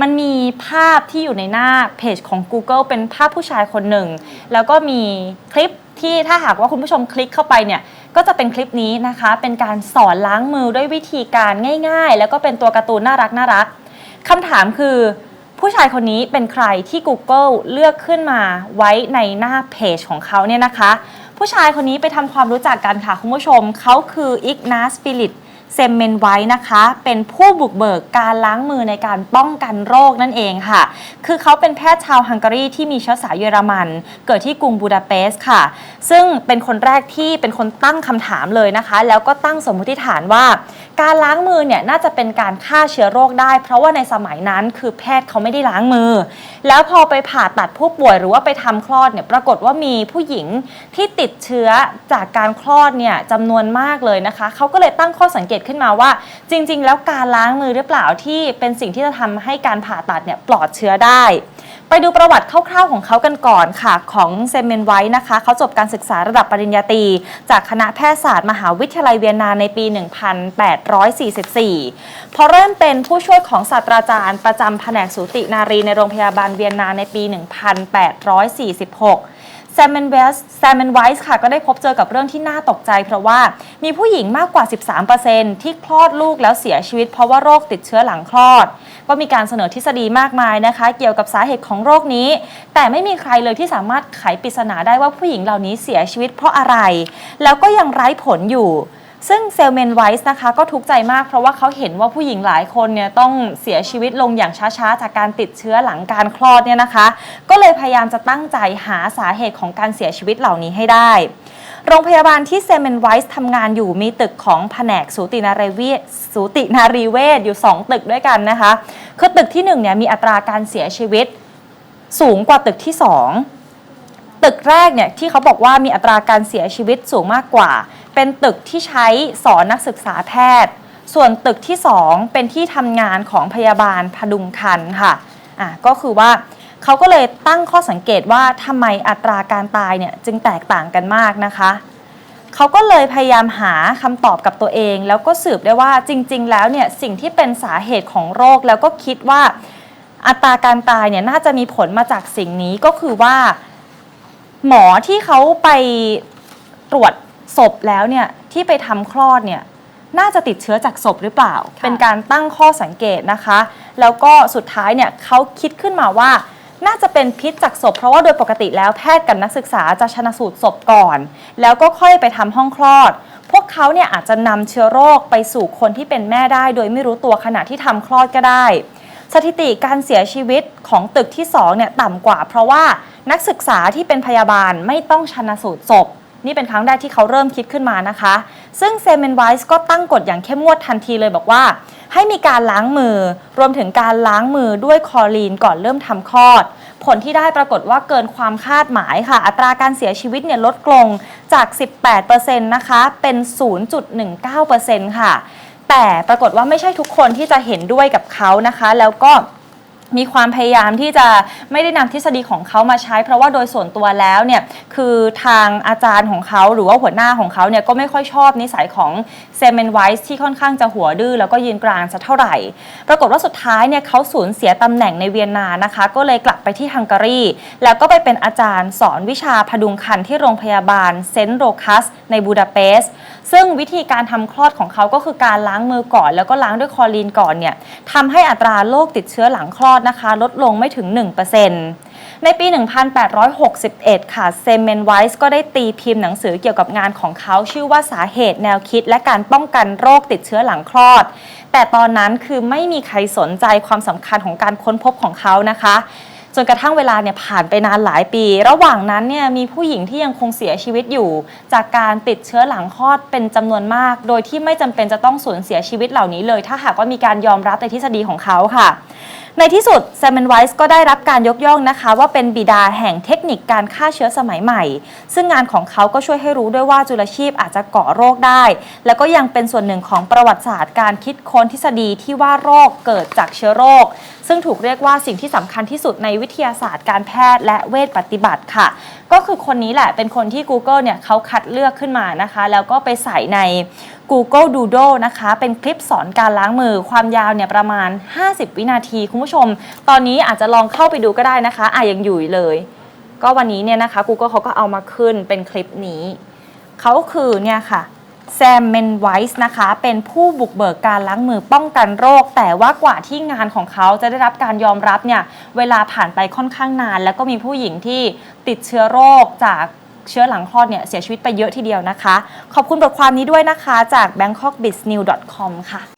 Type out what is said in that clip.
มันมีภาพที่อยู่ในหน้าเพจของ Google เป็นภาพผู้ชายคนหนึ่ง แล้วก็มีคลิปที่ถ้าหากว่าคุณผู้ชมคลิกเข้าไปเนี่ยก็จะเป็นคลิปนี้นะคะ เป็นการสอนล้างมือด้วยวิธีการง่าย ๆ แล้วก็เป็นตัวการ์ตูนน่ารักน่ารักคำถามคือผู้ชายคนนี้เป็นใครที่ Google เลือกขึ้นมาไว้ในหน้าเพจของเขาเนี่ยนะคะ ผู้ชายคนนี้ไปทำความรู้จักกันค่ะคุณผู้ชมเขาคืออิกนาสฟิลิต เซมเมนไว้นะคะ เป็นผู้บุกเบิกการล้างมือในการป้องกันโรคนั่นเองค่ะ คือเขาเป็นแพทย์ชาวฮังการีที่มีเชื้อสายเยอรมัน เกิดที่กรุงบูดาเปสต์ค่ะ ซึ่งเป็นคนแรกที่เป็นคนตั้งคำถามเลยนะคะ แล้วก็ตั้งสมมติฐานว่า การล้างมือเนี่ยน่าจะเป็นการฆ่าเชื้อโรคได้ เพราะว่าในสมัยนั้นคือแพทย์เขาไม่ได้ล้างมือ แล้วพอไปผ่าตัดผู้ป่วยหรือว่าไปทำคลอดเนี่ยปรากฏว่ามีผู้หญิงที่ติดเชื้อจากการคลอดเนี่ยจำนวนมากเลยนะคะเขาก็เลยตั้งข้อสังเกตขึ้นมาว่า จริง ๆ แล้วการล้างมือหรือเปล่าที่เป็นสิ่งที่จะทำให้การผ่าตัดเนี่ยปลอดเชื้อได้ ไปดูประวัติคร่าวๆของเขากันก่อนค่ะ ของเซมเมนไว้นะคะ เขาจบการศึกษาระดับปริญญาตรี จากคณะแพทยศาสตร์มหาวิทยาลัยเวียนนาในปี 1844 พอเริ่มเป็นผู้ช่วยของศาสตราจารย์ประจำแผนกสูตินารีในโรงพยาบาลเวียนนาในปี 1846 แซมเมนเวสแซมเมนไวส์ค่ะก็ได้พบเจอกับเรื่องที่น่าตกใจ เพราะว่ามีผู้หญิงมากกว่า 13%ที่คลอดลูกแล้วเสียชีวิต เพราะว่าโรคติดเชื้อหลังคลอด ก็มีการเสนอทฤษฎีมากมายนะคะ เกี่ยวกับสาเหตุของโรคนี้ แต่ไม่มีใครเลยที่สามารถไขปริศนาได้ว่าผู้หญิงเหล่านี้เสียชีวิตเพราะอะไร แล้วก็ยังไร้ผลอยู่ ซึ่งเซลเมนไวส์นะคะก็ทุกข์ใจมากเพราะว่าเขาเห็นว่าผู้หญิงหลายคนเนี่ยต้องเสียชีวิตลงอย่างช้าๆ จากการติดเชื้อหลังการคลอดเนี่ยนะคะ ก็เลยพยายามจะตั้งใจหาสาเหตุของการเสียชีวิตเหล่านี้ให้ได้ โรงพยาบาลที่เซมเมนไวส์ทำงานอยู่มีตึกของแผนกสูตินารีเวชสูตินารีเวชอยู่ 2 ตึกด้วยกันนะคะ คือตึกที่1เนี่ยมีอัตราการเสียชีวิตสูงกว่าตึกที่ 2 ตึกแรกเนี่ยที่เขาบอกว่ามีอัตราการเสียชีวิตสูงมากกว่า เป็นตึกที่ใช้สอนนักศึกษาแพทย์ ส่วนตึกที่ 2 เป็นที่ทำงานของพยาบาลพดุงคันค่ะอะ ก็คือว่าเขาก็เลยตั้งข้อสังเกตว่าทำไมอัตราการตายเนี่ยจึงแตกต่างกันมากนะคะเขาก็เลยพยายามหาคำตอบกับตัวเอง แล้วก็สืบได้ว่าจริง ๆ แล้วเนี่ยสิ่งที่เป็นสาเหตุของโรคแล้วก็คิดว่าอัตราการตายเนี่ยน่าจะมีผลมาจากสิ่งนี้ก็คือว่า หมอที่เขาไปตรวจ ศพแล้วเนี่ยที่ไปทำคลอดเนี่ยน่าจะติดเชื้อจากศพหรือเปล่า ค่ะ เป็นการตั้งข้อสังเกตนะคะ แล้วก็สุดท้ายเนี่ยเขาคิดขึ้นมาว่า น่าจะเป็นพิษจากศพ เพราะว่าโดยปกติแล้วแพทย์กับนักศึกษาจะชนะสูตรศพก่อน แล้วก็ค่อยไปทำห้องคลอด พวกเขาเนี่ยอาจจะนำเชื้อโรคไปสู่คนที่เป็นแม่ได้ โดยไม่รู้ตัวขณะที่ทำคลอดก็ได้ สถิติการเสียชีวิตของตึกที่2เนี่ยต่ำกว่า เพราะว่านักศึกษาที่เป็นพยาบาลไม่ต้องชันสูตรศพ นี่เป็นครั้งแรกที่เขาเริ่มคิดขึ้นมานะคะ ซึ่งเซมเมนไวส์ก็ตั้งกฎอย่างเข้มงวดทันทีเลยบอกว่า ให้มีการล้างมือ รวมถึงการล้างมือด้วยคอรีนก่อนเริ่มทำคลอด ผลที่ได้ปรากฏว่าเกินความคาดหมายค่ะ อัตราการเสียชีวิตเนี่ยลดลงจาก 18%นะคะเป็น 0.19%ค่ะ แต่ปรากฏว่าไม่ใช่ทุกคนที่จะเห็นด้วยกับเขานะคะ แล้วก็ มีความพยายามที่จะไม่ได้นำทฤษฎีของเขามาใช้ เพราะว่าโดยส่วนตัวแล้วเนี่ยคือทางอาจารย์ของเขาหรือว่าหัวหน้าของเขาเนี่ยก็ไม่ค่อยชอบนิสัยของเซมเมนไวส์ที่ค่อนข้างจะหัวดื้อแล้วก็ยืนกลางสักเท่าไหร่ ปรากฏว่าสุดท้ายเนี่ยเขาสูญเสียตำแหน่งในเวียนนานะคะ ก็เลยกลับไปที่ฮังการี แล้วก็ไปเป็นอาจารย์สอนวิชาพดุงครรภ์ที่โรงพยาบาลเซนต์โรคัสในบูดาเปสต์ซึ่งวิธีการทำคลอดของเขาก็คือการล้างมือก่อน แล้วก็ล้างด้วยคลอรีนก่อนเนี่ยทำให้อัตราโรคติดเชื้อหลังคลอดนะคะลดลงไม่ถึง 1%ในปี 1861 ค่ะเซมเมนไวส์ก็ได้ตีพิมพ์หนังสือเกี่ยวกับงานของเขาชื่อว่าสาเหตุแนวคิด และการป้องกันโรคติดเชื้อหลังคลอด แต่ตอนนั้นคือไม่มีใครสนใจความสำคัญของการค้นพบของเขานะคะ จนกระทั่งเวลาเนี่ยผ่านไปนานหลายปี ระหว่างนั้นเนี่ยมีผู้หญิงที่ยังคงเสียชีวิตอยู่ จากการติดเชื้อหลังคลอดเป็นจำนวนมาก โดยที่ไม่จำเป็นจะต้องสูญเสียชีวิตเหล่านี้เลย ถ้าหากว่ามีการยอมรับในทฤษฎีของเขาค่ะในที่สุดแซมเมนไวส์ก็ได้รับการยกย่องนะคะ ว่าเป็นบิดาแห่งเทคนิคการฆ่าเชื้อสมัยใหม่ ซึ่งงานของเขาก็ช่วยให้รู้ด้วยว่าจุลชีพอาจจะก่อโรคได้ แล้วก็ยังเป็นส่วนหนึ่งของประวัติศาสตร์การคิดค้นทฤษฎีที่ว่าโรคเกิดจากเชื้อโรค ซึ่งถูกเรียกว่าสิ่งที่สำคัญที่สุดในวิทยาศาสตร์การแพทย์และเวชปฏิบัติค่ะ ก็คือคนนี้แหละเป็นคนที่ Google เนี่ยเขาคัดเลือกขึ้นมานะคะ แล้วก็ไปใส่ใน Google Doodle นะคะ เป็นคลิปสอนการล้างมือความยาวเนี่ยประมาณ 50 วินาที คุณผู้ชม ตอนนี้อาจจะลองเข้าไปดูก็ได้นะคะอะยังอยู่เลย ก็วันนี้เนี่ยนะคะ Google เขาก็เอามาขึ้นเป็นคลิปนี้เขาคือเนี่ยค่ะ แซมเมนไวส์นะคะ เป็นผู้บุกเบิกการล้างมือป้องกันโรค แต่ว่ากว่าที่งานของเขาจะได้รับการยอมรับเนี่ย เวลาผ่านไปค่อนข้างนาน แล้วก็มีผู้หญิงที่ติดเชื้อโรคจากเชื้อหลังคลอดเนี่ย เสียชีวิตไปเยอะทีเดียวนะคะ ขอบคุณบทความนี้ด้วยนะคะจาก bangkokbiznews.com ค่ะ